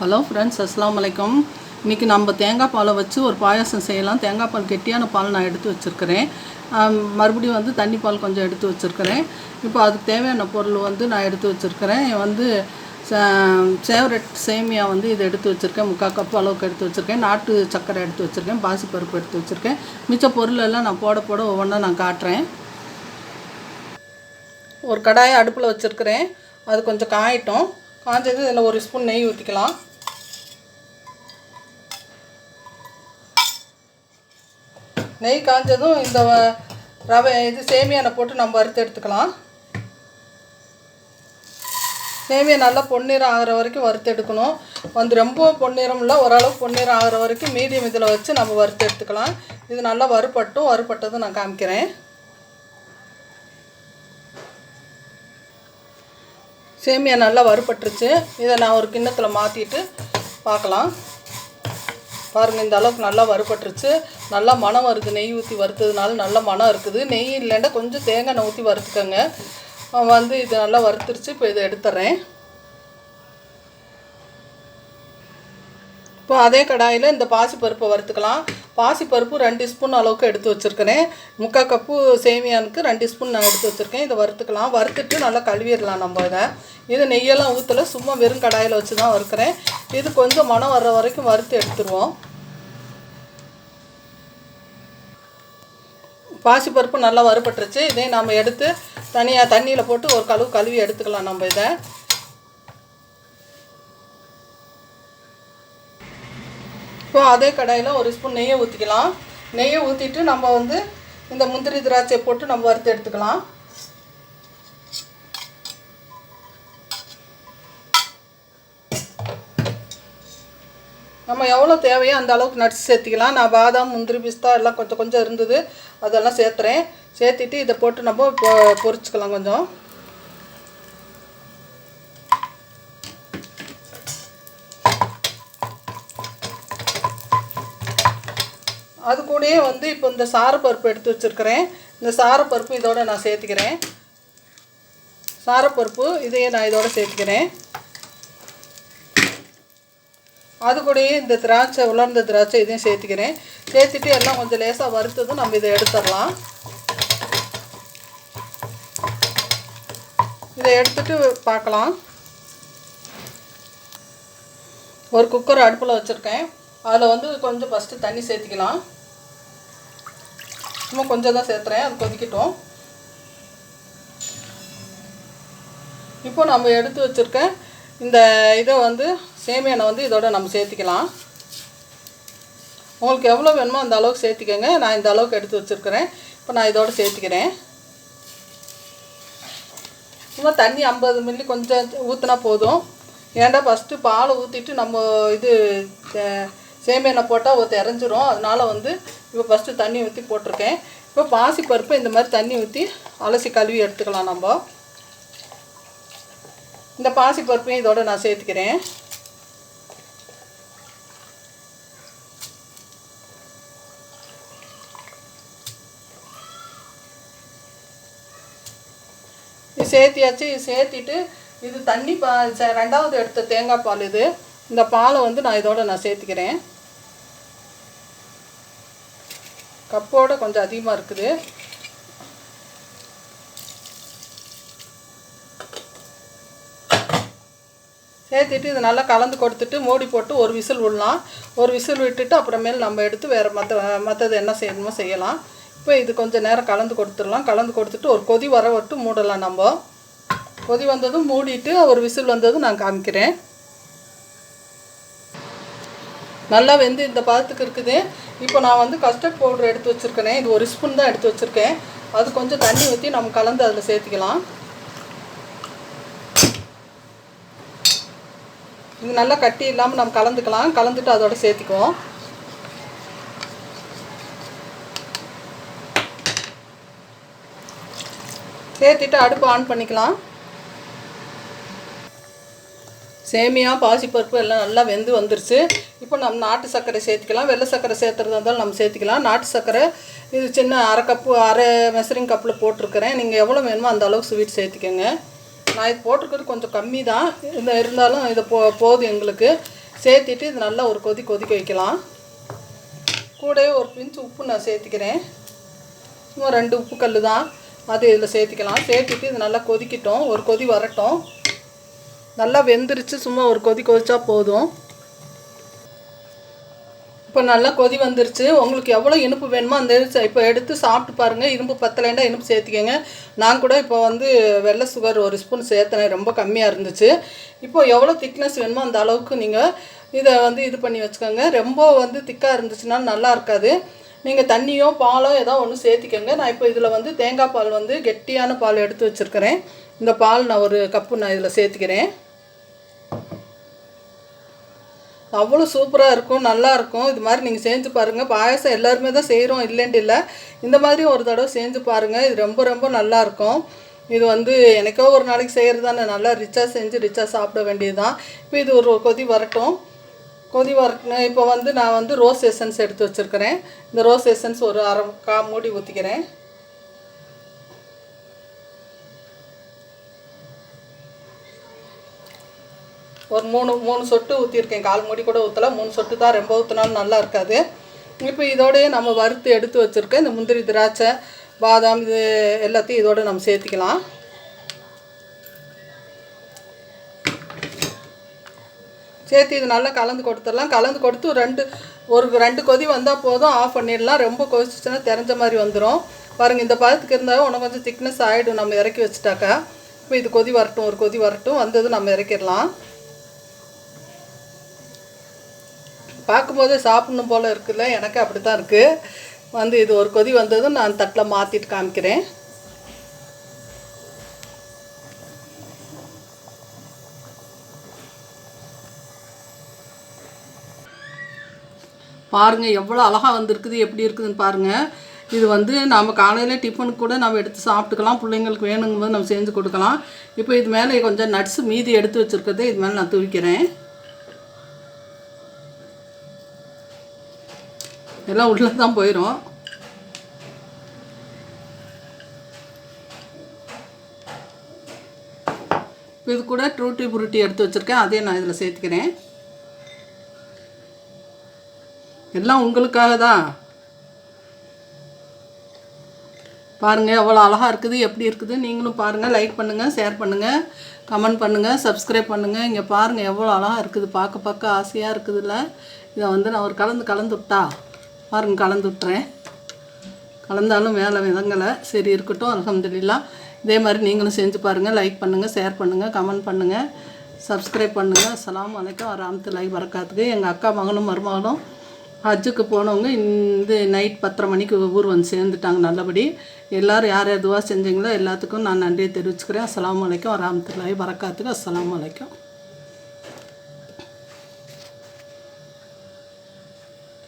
Hello friends அஸ்லாம் வலைக்கம் இன்றைக்கி நம்ம தேங்காய் பாலை வச்சு ஒரு பாயாசம் செய்யலாம். தேங்காய் பால் கெட்டியான பால் நான் எடுத்து வச்சுருக்கிறேன். மறுபடியும் வந்து தண்ணி பால் கொஞ்சம் எடுத்து வச்சுருக்கிறேன். இப்போ அதுக்கு தேவையான பொருள் வந்து நான் எடுத்து வச்சுருக்கிறேன். வந்து சேவரட் சேமியா வந்து இதை எடுத்து வச்சுருக்கேன். முக்கால் கப் அளவுக்கு எடுத்து வச்சுருக்கேன். நாட்டு சக்கரை எடுத்து வச்சுருக்கேன். பாசிப்பருப்பு எடுத்து வச்சுருக்கேன். மிச்ச பொருள் எல்லாம் நான் போட போட ஒவ்வொன்றா நான் காட்டுறேன். ஒரு கடாயை அடுப்பில் வச்சுருக்கிறேன். அது கொஞ்சம் காயட்டும். காஞ்சது இதில் ஒரு ஸ்பூன் நெய் ஊற்றிக்கலாம் நெய் காஞ்சதும் இந்த ரவை இது சேமியானை போட்டு நம்ம வறுத்து எடுத்துக்கலாம். சேமியா நல்லா பொன்னிறம் ஆகிற வரைக்கும் வறுத்து எடுக்கணும். வந்து ரொம்ப பொன்னிறம் இல்லை ஓரளவு பொன்னிறம் ஆகிற வரைக்கும் மீடியம் இதில் வச்சு நம்ம வறுத்து எடுத்துக்கலாம். இது நல்லா வறுபட்டும் வறுபட்டதும் நான் காமிக்கிறேன். சேமியா நல்லா வறுபட்டுருச்சு. இதை நான் ஒரு கிண்ணத்தில் மாற்றிட்டு பார்க்கலாம் பாருங்கள் இந்த அளவுக்கு நல்லா வறுபட்டுருச்சு. நல்லா மணம் வருது நெய் ஊற்றி வறுத்ததுனால நல்ல மணம் இருக்குது. நெய் இல்லைன்னா கொஞ்சம் தேங்காய் எண்ணெய் ஊற்றி வறுத்துக்கோங்க. வந்து இது நல்லா வறுத்துருச்சு இப்போ இதை எடுத்துட்றேன் இப்போ அதே கடாயில் இந்த பாசிப்பருப்பை வறுத்துக்கலாம். பாசிப்பருப்பு ரெண்டு ஸ்பூன் அளவுக்கு எடுத்து வச்சுருக்கிறேன். முக்கால் கப்பு சேமியானுக்கு ரெண்டு ஸ்பூன் நான் எடுத்து வச்சுருக்கேன். இதை வறுத்துக்கலாம். வறுத்துட்டு நல்லா கழுவிடலாம் நம்ம இதை. இது நெய்யெல்லாம் ஊற்றல சும்மா வெறும் கடாயில் வச்சு தான் வறுக்கிறேன். இது கொஞ்சம் மணம் வர்ற வரைக்கும் வறுத்து எடுத்துருவோம். பாசிப்பருப்பு நல்லா வறுபட்டுருச்சு. இதே நம்ம எடுத்து தனியாக தண்ணியில் போட்டு ஒரு கழுவு கழுவி எடுத்துக்கலாம் நம்ம இதை. இப்போ அதே கடாயில் ஒரு ஸ்பூன் நெய்யை ஊற்றிக்கலாம் நெய்யை ஊற்றிட்டு நம்ம வந்து இந்த முந்திரி திராட்சை போட்டு நம்ம வறுத்து எடுத்துக்கலாம். நம்ம எவ்வளோ தேவையோ அந்த அளவுக்கு நட்ஸ் சேர்த்திக்கலாம். நான் பாதாம் முந்திரி பிஸ்தா எல்லாம் கொஞ்சம் கொஞ்சம் இருந்தது. அதெல்லாம் சேர்த்துறேன். சேர்த்திட்டு இதை போட்டு நம்ம பொ பொரிச்சுக்கலாம் கொஞ்சம். அது கூடயே வந்து இப்போ இந்த சாரப்பருப்பு எடுத்து வச்சுருக்கிறேன். இந்த சாரப்பருப்பு இதோடு நான் சேர்த்துக்கிறேன். சாரப்பருப்பு இதையே நான் இதோடு சேர்த்துக்கிறேன். அது கூடயே இந்த திராட்சை உலர்ந்த திராட்சை இதையும் சேர்த்துக்கிறேன். சேர்த்துட்டு எல்லாம் கொஞ்சம் லேசாக வறுத்ததும் நம்ம இதை எடுத்துடலாம். இதை எடுத்துட்டு பார்க்கலாம். ஒரு குக்கர் அடுப்பில் வச்சுருக்கேன். அதில் வந்து கொஞ்சம் ஃபஸ்ட்டு தண்ணி சேர்த்திக்கலாம். சும்மா கொஞ்சம் தான் சேர்த்துறேன். அது கொதிக்கட்டும். இப்போ நம்ம எடுத்து வச்சுருக்க இந்த இதை வந்து சேமியானை வந்து இதோட நம்ம சேர்த்திக்கலாம். உங்களுக்கு எவ்வளோ வேணுமோ அந்த அளவுக்கு சேர்த்திக்கோங்க. நான் இந்த அளவுக்கு எடுத்து வச்சுருக்கிறேன். இப்போ நான் இதோட சேர்த்திக்கிறேன். சும்மா தண்ணி ஐம்பது மில்லி கொஞ்சம் ஊற்றினா போதும். ஏன்டா ஃபஸ்ட்டு பால் ஊற்றிட்டு நம்ம இது சே- சேமியானை போட்டால் ஒருத்த இறஞ்சிரும் அதனால் வந்து இப்போ ஃபஸ்ட்டு தண்ணி ஊற்றி போட்டிருக்கேன். இப்போ பாசி பருப்பு இந்த மாதிரி தண்ணி ஊற்றி அலசி கழுவி எடுத்துக்கலாம் நம்ம. இந்த பாசி பருப்பையும் இதோட நான் சேர்த்துக்கிறேன். சேர்த்தியாச்சு சேர்த்திட்டு இது தண்ணி பா ச- ரெண்டாவது எடுத்த தேங்காய் பால் இது. இந்த பாலை வந்து நான் இதோட நான் சேர்த்துக்கிறேன். கப்போட கொஞ்சம் அதிகமாக இருக்குது. சேர்த்துட்டு இது நல்லா கலந்து கொடுத்துட்டு மூடி போட்டு ஒரு விசில் விடலாம். ஒரு விசில் விட்டுட்டு அப்புறமேல் நம்ம எடுத்து வேறு மற்ற மற்றது என்ன செய்யணுமோ செய்யலாம். இப்போ இது கொஞ்சம் நேரம் கலந்து கொடுத்துடலாம். கலந்து கொடுத்துட்டு ஒரு கொதி வர விட்டு மூடலாம் நம்ம. கொதி வந்ததும் மூடிட்டு ஒரு விசில் வந்ததும் நான் காமிக்கிறேன். நல்லா வெந்து இந்த பதத்துக்கு இருக்குது. இப்போ நான் வந்து கஸ்டர்ட் பவுடர் எடுத்து வச்சுருக்கேன். இது ஒரு ஸ்பூன் தான் எடுத்து வச்சுருக்கேன். அது கொஞ்சம் தண்ணி ஊற்றி நம்ம கலந்து அதில் சேர்த்துக்கலாம். இது நல்லா கட்டி இல்லாமல் நம்ம கலந்துக்கலாம். கலந்துட்டு அதோட சேர்த்துக்குவோம். சேர்த்துட்டு அடுப்பு ஆன் பண்ணிக்கலாம். சேமியா பாசிப்பருப்பு எல்லாம் நல்லா வெந்து வந்துருச்சு. இப்போ நம்ம நாட்டு சர்க்கரை சேர்த்துக்கலாம். வெள்ளை சர்க்கரை சேர்த்துறதா இருந்தாலும் நம்ம சேர்த்துக்கலாம். நாட்டு சர்க்கரை இது சின்ன அரை கப்பு அரை மெசரிங் கப்பில் போட்டிருக்கிறேன். நீங்கள் எவ்வளோ வேணுமோ அந்த அளவுக்கு ஸ்வீட் சேர்த்துக்கோங்க. நான் இது போட்டிருக்கிறது கொஞ்சம் கம்மி தான் இந்த இருந்தாலும் இது போ போதும் எங்களுக்கு. சேர்த்துட்டு இது நல்லா ஒரு கொதி கொதிக்க வைக்கலாம். கூடவே ஒரு பிஞ்சு உப்பு நான் சேர்த்திக்கிறேன். சும்மா ரெண்டு உப்பு கல் தான் அது இதில் சேர்த்திக்கலாம். சேர்த்துட்டு இது நல்லா கொதிக்கட்டும். ஒரு கொதி வரட்டும். நல்லா வெந்துருச்சு. சும்மா ஒரு கொதி கொதிச்சா போதும். இப்போ நல்லா கொதி வந்துருச்சு. உங்களுக்கு எவ்வளோ இனிப்பு வேணுமோ அந்த இப்போ எடுத்து சாப்பிட்டு பாருங்கள் இரும்பு பத்தலைண்டா இனிப்பு சேர்த்துக்கோங்க. நான் கூட இப்போ வந்து வெள்ளை சுகர் ஒரு ஸ்பூன் சேர்த்தனேன் ரொம்ப கம்மியாக இருந்துச்சு. இப்போ எவ்வளோ திக்னஸ் வேணுமோ அந்த அளவுக்கு நீங்கள் இதை வந்து இது பண்ணி வச்சுக்கோங்க. ரொம்ப வந்து திக்காக இருந்துச்சுன்னா நல்லா இருக்காது. நீங்கள் தண்ணியோ பாலோ ஏதோ ஒன்று சேர்த்திக்கோங்க. நான் இப்போ இதில் வந்து தேங்காய் பால் வந்து கெட்டியான பால் எடுத்து வச்சுருக்கிறேன். இந்த பால் நான் ஒரு கப்பு நான் இதில் சேர்த்துக்கிறேன். அவ்வளோ சூப்பராக இருக்கும் நல்லாயிருக்கும் இது மாதிரி நீங்கள் செஞ்சு பாருங்கள் பாயசம் எல்லாருமே தான் செய்கிறோம் இல்லைன்ட்டு இல்லை. இந்த மாதிரி ஒரு தடவை செஞ்சு பாருங்கள் இது ரொம்ப ரொம்ப நல்லா இருக்கும். இது வந்து எனக்கோ ஒரு நாளைக்கு செய்கிறது தானே நல்லா ரிச்சாக செஞ்சு ரிச்சாக சாப்பிட வேண்டியது தான் இப்போ இது ஒரு கொதி வரட்டும். கொதி வரட்டும் இப்போ வந்து நான் வந்து ரோஸ் எசன்ஸ் எடுத்து வச்சுருக்கிறேன். இந்த ரோஸ் எசன்ஸ் ஒரு அரை கா மூடி ஊற்றிக்கிறேன் ஒரு மூணு மூணு சொட்டு ஊற்றிருக்கேன் கால் மூடி கூட ஊற்றல மூணு சொட்டு தான் ரொம்ப ஊற்றினாலும் நல்லா இருக்காது. இப்போ இதோடையே நம்ம வறுத்து எடுத்து வச்சுருக்க இந்த முந்திரி திராட்சை பாதாம் இது எல்லாத்தையும் இதோடு நம்ம சேர்த்திக்கலாம். சேர்த்து இது நல்லா கலந்து கொடுத்துடலாம். கலந்து கொடுத்து ரெண்டு ஒரு ரெண்டு கொதி வந்தால் போதும். ஆஃப் பண்ணிடலாம். ரொம்ப கொதிச்சுன்னா தெரிஞ்ச மாதிரி வந்துடும் பாருங்கள் இந்த பதத்துக்கு இருந்தால் இன்னும் கொஞ்சம் திக்னஸ் ஆகிடும் நம்ம இறக்கி வச்சுட்டாக்கா. இப்போ இது கொதி வரட்டும். ஒரு கொதி வரட்டும். வந்தது நம்ம இறக்கிடலாம். பார்க்கும்போதே சாப்பிடணும் போல் இருக்குல்ல. எனக்கு அப்படி தான் இருக்குது வந்து இது ஒரு கொதி வந்ததும் நான் தட்டில் மாற்றிட்டு காமிக்கிறேன். பாருங்கள் எவ்வளோ அழகாக வந்திருக்குது எப்படி இருக்குதுன்னு பாருங்கள் இது வந்து நம்ம காலையில் டிஃபனுக்கு கூட நம்ம எடுத்து சாப்பிட்டுக்கலாம். பிள்ளைங்களுக்கு வேணுங்கும்போது நம்ம செஞ்சு கொடுக்கலாம். இப்போ இது மேலே கொஞ்சம் நட்ஸ் மீதி எடுத்து வச்சுருக்கிறத இது மேலே நான் தூவிக்கிறேன். எல்லாம் உள்ளே தான் போயிடும் இது கூட ட்ரூட்டி புருட்டி எடுத்து வச்சுருக்கேன். அதையும் நான் இதில் சேர்த்துக்கிறேன். எல்லாம் உங்களுக்காக தான் பாருங்கள் எவ்வளோ அழகாக இருக்குது எப்படி இருக்குது நீங்களும் பாருங்கள் லைக் பண்ணுங்கள் ஷேர் பண்ணுங்கள் கமெண்ட் பண்ணுங்கள் சப்ஸ்கிரைப் பண்ணுங்கள் இங்கே பாருங்கள் எவ்வளோ அழகாக இருக்குது பார்க்க பார்க்க ஆசையாக இருக்குதுல்ல இதை வந்து நான் ஒரு கலந்து கலந்து விட்டா பாருங்கள் கலந்து விட்டுறேன். கலந்தாலும் வேலை விதங்கலை. சரி இருக்கட்டும் அலமதுல்லா இதே மாதிரி நீங்களும் செஞ்சு பாருங்கள் லைக் பண்ணுங்கள் ஷேர் பண்ணுங்கள் கமெண்ட் பண்ணுங்கள் சப்ஸ்கிரைப் பண்ணுங்கள் அஸ்ஸலாமு அலைக்கும் வரமத்துல்லாஹி வரக்காத்துக்கு எங்கள் அக்கா மகனும் மருமகனும் ஹஜ்ஜுக்கு போனவங்க இந்த நைட் பத்தரை மணிக்கு ஊர் வந்து சேர்ந்துட்டாங்க நல்லபடி. எல்லோரும் யார் எதுவாக செஞ்சீங்களோ எல்லாத்துக்கும் நான் நன்றியை தெரிவிச்சுக்கிறேன். அஸ்லாம் வலைக்கம் வரமத்துல்லாஹி வரக்காத்துக்கு அஸ்லாம் வலைக்கம்